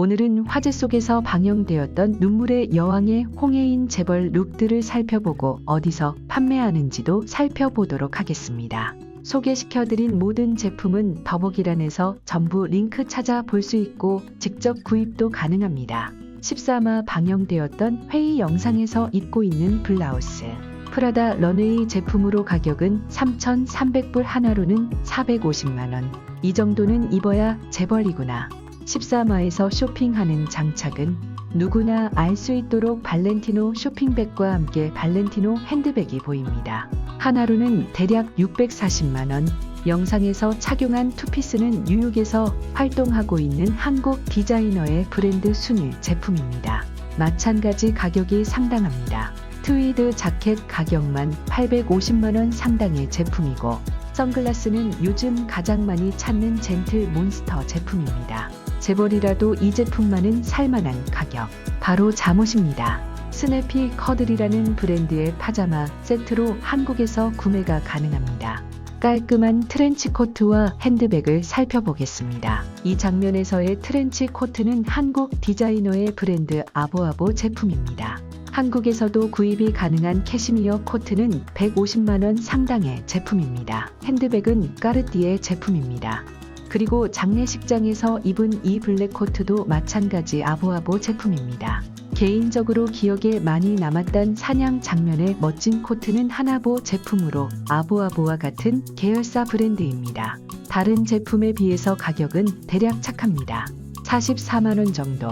오늘은 화제 속에서 방영되었던 눈물의 여왕의 홍해인 재벌 룩들을 살펴보고 어디서 판매하는지도 살펴보도록 하겠습니다. 소개시켜드린 모든 제품은 더보기란에서 전부 링크 찾아 볼 수 있고 직접 구입도 가능합니다. 13화 방영되었던 회의 영상에서 입고 있는 블라우스. 프라다 런웨이 제품으로 가격은 3,300불 하나로는 450만원. 이 정도는 입어야 재벌이구나. 13화에서 쇼핑하는 장착은 누구나 알 수 있도록 발렌티노 쇼핑백과 함께 발렌티노 핸드백이 보입니다. 하나로는 대략 640만원. 영상에서 착용한 투피스는 뉴욕에서 활동하고 있는 한국 디자이너의 브랜드 순위 제품입니다. 마찬가지 가격이 상당합니다. 트위드 자켓 가격만 850만원 상당의 제품이고 선글라스는 요즘 가장 많이 찾는 젠틀 몬스터 제품입니다. 재벌이라도 이 제품만은 살만한 가격. 바로 잠옷입니다. 스냅피 커들이라는 브랜드의 파자마 세트로 한국에서 구매가 가능합니다. 깔끔한 트렌치 코트와 핸드백을 살펴보겠습니다. 이 장면에서의 트렌치 코트는 한국 디자이너의 브랜드 아보아보 제품입니다. 한국에서도 구입이 가능한 캐시미어 코트는 150만원 상당의 제품입니다. 핸드백은 까르띠에 제품입니다. 그리고 장례식장에서 입은 이 블랙 코트도 마찬가지 아보아보 제품입니다. 개인적으로 기억에 많이 남았던 사냥 장면의 멋진 코트는 하나보 제품으로 아보아보와 같은 계열사 브랜드입니다. 다른 제품에 비해서 가격은 대략 착합니다. 44만원 정도.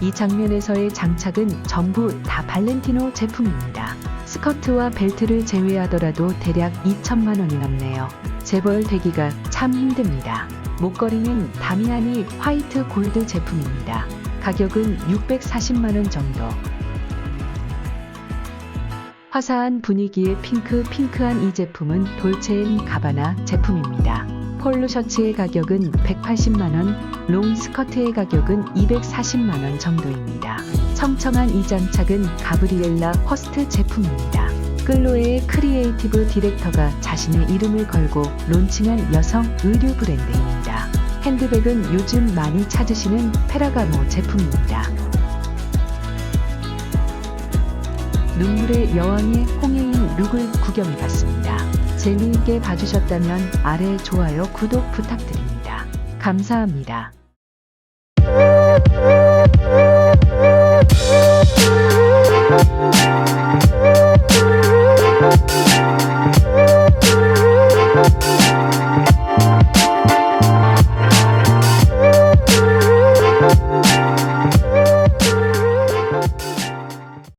이 장면에서의 장착은 전부 다 발렌티노 제품입니다. 스커트와 벨트를 제외하더라도 대략 2천만 원이 넘네요. 재벌 되기가 참 힘듭니다. 목걸이는 다미아니 화이트 골드 제품입니다. 가격은 640만 원 정도. 화사한 분위기의 핑크 핑크한 이 제품은 돌체앤 가바나 제품입니다. 폴로 셔츠의 가격은 180만원, 롱 스커트의 가격은 240만원 정도입니다. 청청한 이 장착은 가브리엘라 허스트 제품입니다. 끌로에의 크리에이티브 디렉터가 자신의 이름을 걸고 론칭한 여성 의류 브랜드입니다. 핸드백은 요즘 많이 찾으시는 페라가모 제품입니다. 눈물의 여왕의 홍해인 룩을 구경해봤습니다. 재미있게 봐주셨다면 아래 좋아요, 구독 부탁드립니다. 감사합니다.